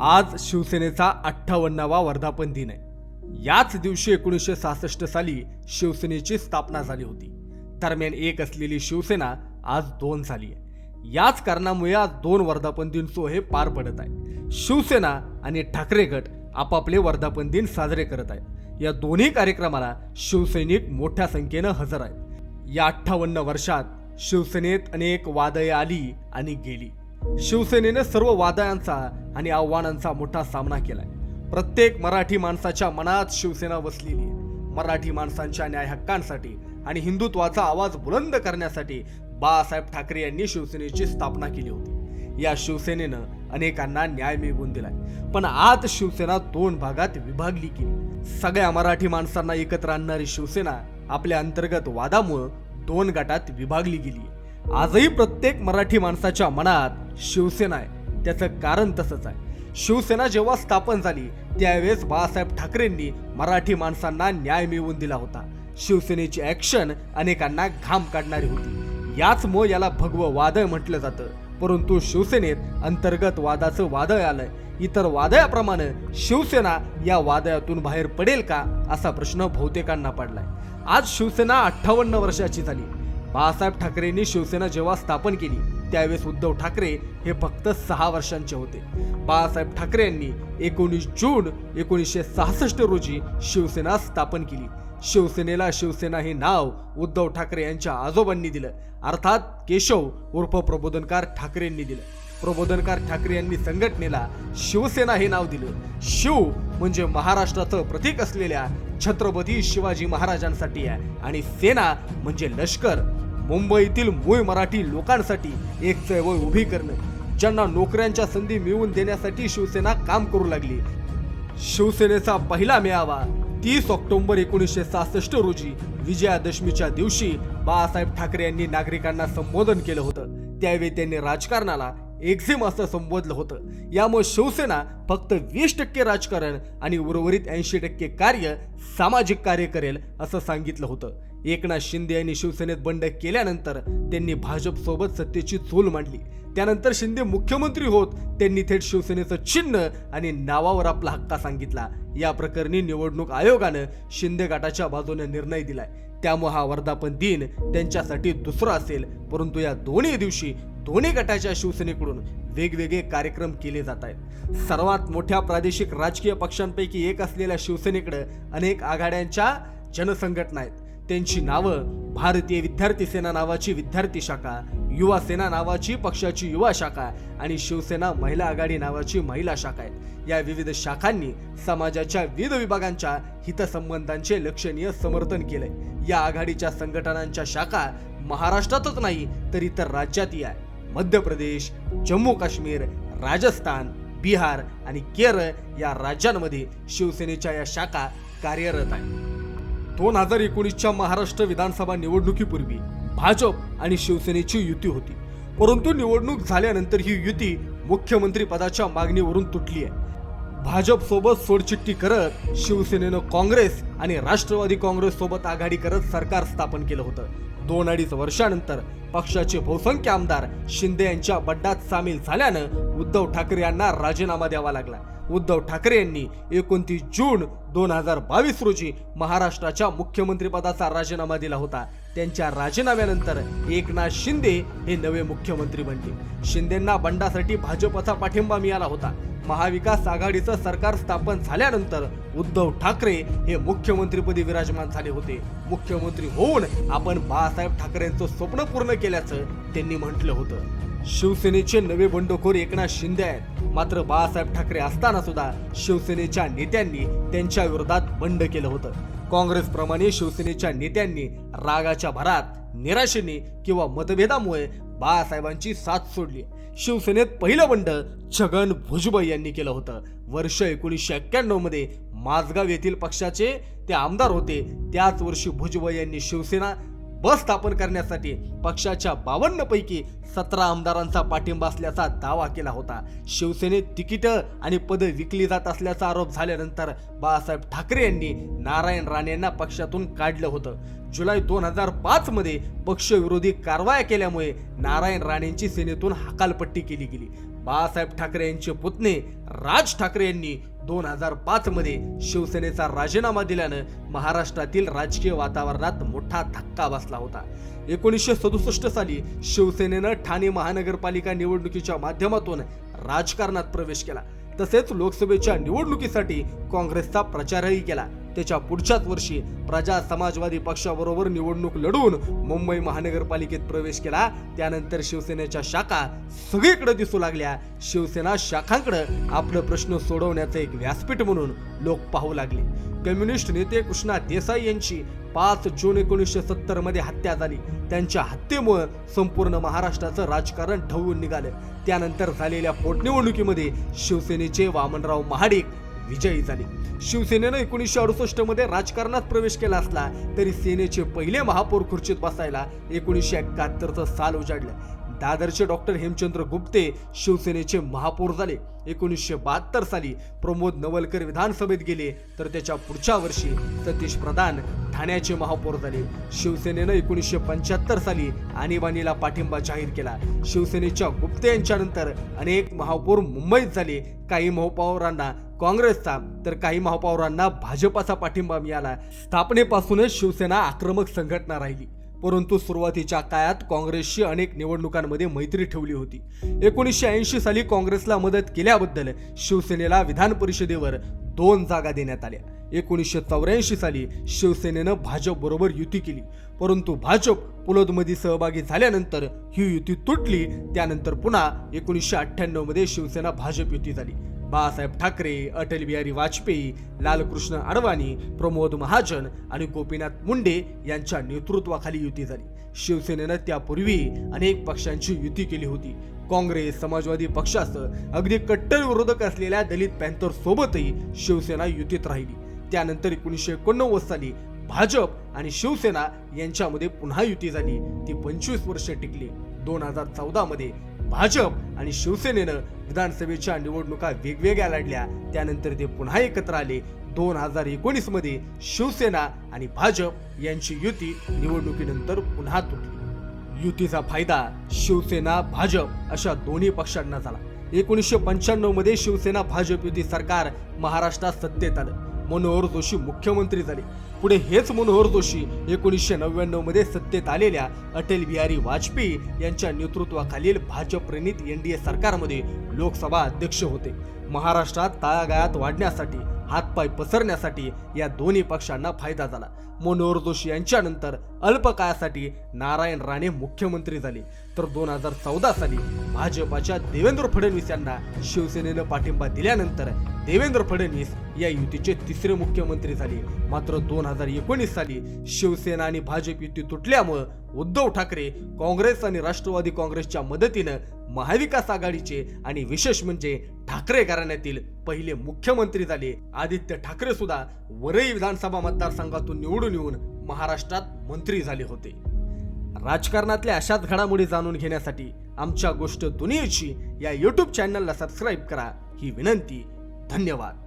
आज शिवसेनेचा अठ्ठावन्नावा वर्धापन दिन आहे. याच दिवशी एकोणीसशे सहासष्ट साली शिवसेनेची स्थापना झाली होती. दरम्यान एक असलेली शिवसेना आज दोन झाली आहे. याच कारणामुळे आज दोन वर्धापन दिन हे पार पडत आहे. शिवसेना आणि ठाकरे गट आपापले वर्धापन दिन साजरे करत आहेत. या दोन्ही कार्यक्रमाला शिवसैनिक मोठ्या संख्येनं हजर आहेत. या अठ्ठावन्न वर्षात शिवसेनेत अनेक वादळे आली आणि गेली. शिवसेनेने सर्व वादळांचा आणि आव्हानांचा मोठा सामना केलाय. प्रत्येक मराठी माणसाच्या मनात शिवसेना वसलेली आहे. मराठी माणसांच्या न्याय हक्कांसाठी आणि हिंदुत्वाचा आवाज बुलंद करण्यासाठी बाळासाहेब ठाकरे यांनी शिवसेनेची स्थापना केली होती. या शिवसेनेनं अनेकांना न्याय मिळवून दिलाय. पण आज शिवसेना दोन भागात विभागली गेली. सगळ्या मराठी माणसांना एकत्र आणणारी शिवसेना आपल्या अंतर्गत वादामुळं दोन गटात विभागली गेली आजही प्रत्येक मराठी माणसाच्या मनात शिवसेना आहे. त्याचं कारण तसंच आहे. शिवसेना जेव्हा स्थापन झाली त्यावेळेस बाळासाहेब ठाकरेंनी मराठी माणसांना न्याय मिळवून दिला होता. शिवसेनेची ॲक्शन अनेकांना घाम काढणारी होती. याचमुळे याला भगवं वादळ म्हटलं जातं. परंतु शिवसेनेत अंतर्गत वादाचं वादळ आलंय. इतर वादळाप्रमाणे शिवसेना या वादळातून बाहेर पडेल का असा प्रश्न बहुतेकांना पडलाय. आज शिवसेना अठ्ठावन्न वर्षाची झाली. बाळासाहेब ठाकरेंनी शिवसेना जेव्हा स्थापन केली त्यावेळेस उद्धव ठाकरे हे फक्त सहा वर्षांचे होते. बाळासाहेब ठाकरे यांनी एकोणीस जून एकोणीसशे सहासष्ट रोजी शिवसेना स्थापन केली. शिवसेनेला शिवसेना हे नाव उद्धव ठाकरे यांच्या आजोबांनी दिलं. अर्थात केशव उर्फ प्रबोधनकार ठाकरेंनी दिलं. प्रबोधनकार ठाकरे यांनी संघटनेला शिवसेना हे नाव दिलं. शिव म्हणजे महाराष्ट्राचं प्रतीक असलेल्या छत्रपती शिवाजी महाराजांसाठी आहे आणि सेना म्हणजे लष्कर. मुंबईतील मूळ मराठी लोकांसाठी एक चळवळ उभी करणं ज्यांना नोकऱ्यांच्या संधी मिळवून देण्यासाठी शिवसेना काम करू लागली. शिवसेनेचा पहिला मेळावा तीस ऑक्टोबर एकोणीसशे सहासष्ट रोजी विजयादशमीच्या दिवशी बाळासाहेब ठाकरे यांनी नागरिकांना संबोधन केलं होतं. त्यावेळी त्यांनी राजकारणाला एक्झिम असं संबोधलं होतं. यामुळे शिवसेना फक्त वीस टक्के राजकारण आणि उर्वरित ऐंशी टक्के कार्य सामाजिक कार्य करेल असं सांगितलं होतं. एकनाथ शिंदे यांनी शिवसेनेत बंड केल्यानंतर त्यांनी भाजपसोबत सत्तेची चूल मांडली. त्यानंतर शिंदे मुख्यमंत्री होत त्यांनी थेट शिवसेनेचं चिन्ह आणि नावावर आपला हक्का सांगितला. या प्रकरणी निवडणूक आयोगानं शिंदे गटाच्या बाजूने निर्णय दिलाय. त्यामुळे हा वर्धापन दिन त्यांच्यासाठी दुसरा असेल. परंतु या दोन्ही दिवशी दोन्ही गटाच्या शिवसेनेकडून वेगवेगळे कार्यक्रम केले जात आहेत. सर्वात मोठ्या प्रादेशिक राजकीय पक्षांपैकी एक असलेल्या शिवसेनेकडे अनेक आघाड्यांच्या जनसंघटना आहेत. त्यांची नावं भारतीय विद्यार्थी सेना नावाची विद्यार्थी शाखा युवा सेना नावाची पक्षाची युवा शाखा आणि शिवसेना महिला आघाडी नावाची महिला शाखा आहेत. या विविध शाखांनी समाजाच्या विविध विभागांच्या हितसंबंधांचे लक्षणीय समर्थन केलंय. या आघाडीच्या संघटनांच्या शाखा महाराष्ट्रातच नाही तर इतर राज्यातही आहे. मध्य प्रदेश जम्मू काश्मीर राजस्थान बिहार आणि केरळ या राज्यांमध्ये शिवसेनेच्या या शाखा कार्यरत आहेत. दोन हजार एकोणीसच्या महाराष्ट्र विधानसभा निवडणुकीपूर्वी भाजप आणि शिवसेनेची युती होती. परंतु निवडणूक झाल्यानंतर ही युती मुख्यमंत्री पदाच्या मागणीवरून तुटली आहे. भाजप सोबत सोडचिट्टी करत शिवसेनेनं काँग्रेस आणि राष्ट्रवादी काँग्रेस सोबत आघाडी करत सरकार स्थापन केलं होतं. दोन अडीच वर्षानंतर पक्षाचे बहुसंख्य आमदार शिंदे यांच्या बड्डात सामील झाल्यानं उद्धव ठाकरे यांना राजीनामा द्यावा लागला. उद्धव ठाकरे यांनी एकोणतीस जून दोन हजार बावीस रोजी महाराष्ट्राच्या मुख्यमंत्रीपदाचा राजीनामा दिला होता. त्यांच्या राजीनाम्यानंतर एकनाथ शिंदे हे नवे मुख्यमंत्री बनले. शिंदेंना बंडासाठी भाजपचा पाठिंबा मिळाला होता. महाविकास आघाडीचं सरकार स्थापन झाल्यानंतर उद्धव ठाकरे हे मुख्यमंत्रीपदी विराजमान झाले होते. मुख्यमंत्री होऊन आपण बाळासाहेब ठाकरेंचं स्वप्न पूर्ण केल्याचं त्यांनी म्हटलं होतं. शिवसेनेचे नवे बंडखोर एकनाथ शिंदे आहेत. मात्र बाळासाहेब ठाकरे असताना सुद्धा शिवसेनेच्या नेत्यांनी त्यांच्या विरोधात बंड केलं होतं. काँग्रेसप्रमाणे शिवसेनेच्या नेत्यांनी रागाच्या भरात निराशेने किंवा मतभेदामुळे बाळासाहेबांची साथ सोडली. शिवसेनेत पहिलं बंड छगन भुजबळ यांनी केलं होतं. वर्ष एकोणीसशे एक्क्याण्णवमध्ये माझगाव येथील पक्षाचे ते आमदार होते. त्याच वर्षी भुजबळ यांनी शिवसेना बस स्थापन करण्यासाठी पक्षाच्या बावन्न पैकी सतरा आमदारांचा पाठिंबा असल्याचा दावा केला होता. शिवसेनेत तिकीटं आणि पदं विकली जात असल्याचा आरोप झाल्यानंतर बाळासाहेब ठाकरे यांनी नारायण राणे यांना पक्षातून काढलं होतं. जुलै दोन हजार पाच मध्ये पक्षविरोधी कारवाया केल्यामुळे नारायण राणेंची सेनेतून हकालपट्टी केली गेली. बाळासाहेब ठाकरे यांचे पुतणे राज ठाकरे यांनी दोन हजार पाच मध्ये शिवसेनेचा राजीनामा दिल्यानं महाराष्ट्रातील राजकीय वातावरणात मोठा धक्का बसला होता. एकोणीसशे सदुसष्ट साली शिवसेनेनं ठाणे महानगरपालिका निवडणुकीच्या माध्यमातून राजकारणात प्रवेश केला. तसेच लोकसभेच्या निवडणुकीसाठी काँग्रेसचा प्रचारही केला. त्याच्या पुढच्याच वर्षी प्रजा समाजवादी पक्षाबरोबर निवडणूक लढवून मुंबई महानगरपालिकेत प्रवेश केला. त्यानंतर शिवसेनेच्या शाखा सगळीकडे दिसू लागल्या. शिवसेना शाखांकडे आपलं प्रश्न सोडवण्याचं एक व्यासपीठ म्हणून लोक पाहू लागले. कम्युनिस्ट नेते कृष्णा देसाई यांची पाच जून एकोणीसशे सत्तरमध्ये हत्या झाली. त्यांच्या हत्येमुळे संपूर्ण महाराष्ट्राचं राजकारण ठवून निघालं. त्यानंतर झालेल्या पोटनिवडणुकीमध्ये शिवसेनेचे वामनराव महाडिक विजयी झाली. शिवसेनेनं एकोणीसशे अडुसष्टमध्ये राजकारणात प्रवेश केला असला तरी सेनेचे पहिले महापौर खुर्चीत बसायला एकोणीसशे एकाहत्तरचं साल उजाडलं. दादरचे डॉक्टर हेमचंद्र गुप्ते शिवसेनेचे महापौर झाले. एकोणीसशे बहात्तर साली प्रमोद नवलकर विधानसभेत गेले तर त्याच्या पुढच्या वर्षी सतीश प्रधान ठाण्याचे महापौर झाले. शिवसेनेनं एकोणीसशे पंच्याहत्तर साली आणीबाणीला पाठिंबा जाहीर केला. शिवसेनेच्या गुप्ते यांच्यानंतर अनेक महापौर मुंबईत झाले. काही महापौरांना काँग्रेसचा तर काही महापौरांना भाजपाचा पाठिंबा मिळाला. स्थापनेपासूनच शिवसेना आक्रमक संघटना राहिली. परंतु सुरुवातीच्या काळात काँग्रेसशी अनेक निवडणुकांमध्ये मैत्री ठेवली होती. एकोणीसशे ऐंशी साली काँग्रेसला मदत केल्याबद्दल शिवसेनेला विधान परिषदेवर दोन जागा देण्यात आल्या. एकोणीसशे चौऱ्याऐंशी साली शिवसेनेनं भाजप बरोबर युती केली. परंतु भाजप पुलोदमध्ये सहभागी झाल्यानंतर ही युती तुटली त्यानंतर पुन्हा एकोणीसशे अठ्ठ्याण्णवमध्ये शिवसेना भाजप युती झाली. बाळासाहेब ठाकरे अटल बिहारी वाजपेयी लालकृष्ण अडवाणी प्रमोद महाजन आणि गोपीनाथ मुंडे यांच्या नेतृत्वाखाली युती झाली. शिवसेनेनं त्यापूर्वी अनेक पक्षांची युती केली होती. काँग्रेस समाजवादी पक्षासह अगदी कट्टर विरोधक असलेल्या दलित पॅन्थर सोबतही शिवसेना युतीत राहिली. त्यानंतर एकोणीसशे एकोणनव्वद साली भाजप आणि शिवसेना यांच्यामध्ये पुन्हा युती झाली. ती पंचवीस वर्षे टिकली. दोन हजार चौदा मध्ये भाजप आणि शिवसेनेनं विधानसभेच्या निवडणुका वेगवेगळ्या लढल्या. त्यानंतर ते पुन्हा एकत्र आले. दोन हजार एकोणीसमध्ये शिवसेना आणि भाजप यांची युती निवडणुकीनंतर पुन्हा तुटली. युतीचा फायदा शिवसेना भाजप अशा दोन्ही पक्षांना झाला. एकोणीसशे पंच्याण्णवमध्ये शिवसेना भाजप युती सरकार महाराष्ट्रात सत्तेत आलं. मनोहर जोशी मुख्यमंत्री झाले. पुढे हेच मनोहर जोशी एकोणीसशे नव्याण्णवमध्ये सत्तेत आलेल्या अटल बिहारी वाजपेयी यांच्या नेतृत्वाखालील भाजप प्रणित एनडीए सरकारमध्ये लोकसभा अध्यक्ष होते. महाराष्ट्रात तळागाळात वाढण्यासाठी हातपाय पसरण्यासाठी या दोन्ही पक्षांना फायदा झाला. मनोहर जोशी यांच्यानंतर अल्पकाळासाठी नारायण राणे मुख्यमंत्री झाले. तर दोन हजार चौदा साली भाजपाच्या देवेंद्र फडणवीस यांना शिवसेनेनं पाठिंबा दिल्यानंतर देवेंद्र फडणवीस या युतीचे तिसरे मुख्यमंत्री झाले. मात्र दोन हजार एकोणीस साली शिवसेना आणि भाजप युती तुटल्यामुळं उद्धव ठाकरे काँग्रेस आणि राष्ट्रवादी काँग्रेसच्या मदतीनं महाविकास आघाडीचे आणि विशेष म्हणजे ठाकरे घराण्यातील पहिले मुख्यमंत्री झाले. आदित्य ठाकरे सुद्धा वरई विधानसभा मतदारसंघातून निवडून येऊन महाराष्ट्रात मंत्री झाले होते. राजकारणातल्या अशाच घडामोडी जाणून घेण्यासाठी आमच्या गोष्ट दुनियेची या यूट्यूब चॅनलला सबस्क्राईब करा. ही विनंती धन्यवाद.